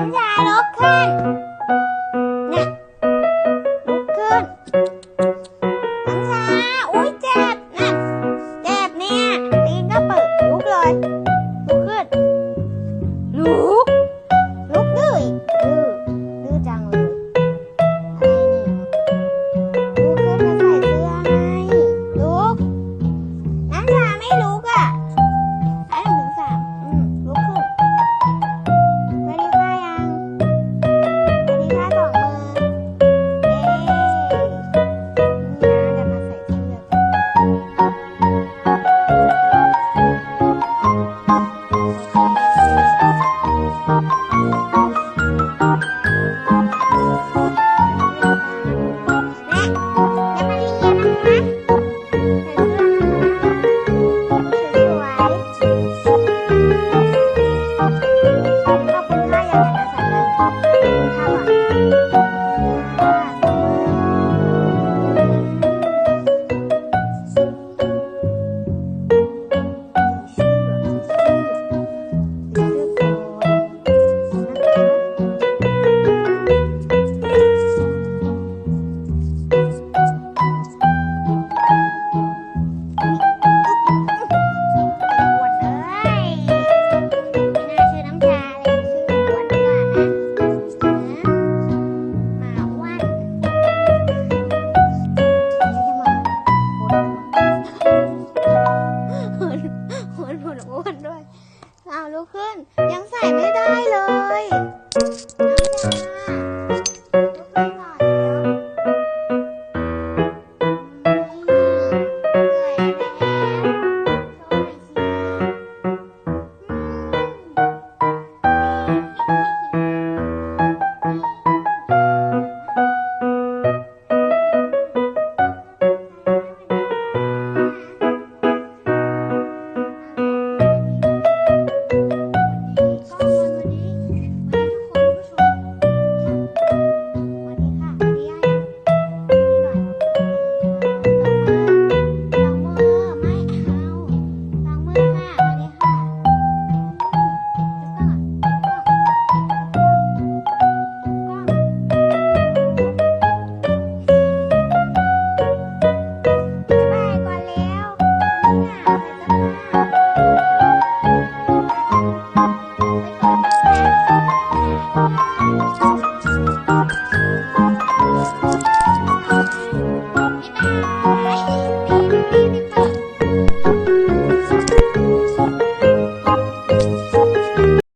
น้ำชาลุกขึ้นนี่ยลุกขึ้นน้ำชาอุ้ยเจ็บนะเจ็บเนี่ยตีนก็เปิดลุกเลยลุกขึ้นลุกลุกดื้ออีกดื้อดื้อจังเลยอะไรนี่ลุกขึ้นมาใส่เสื้อไงลุกน้ำชาไม่ลุกอะ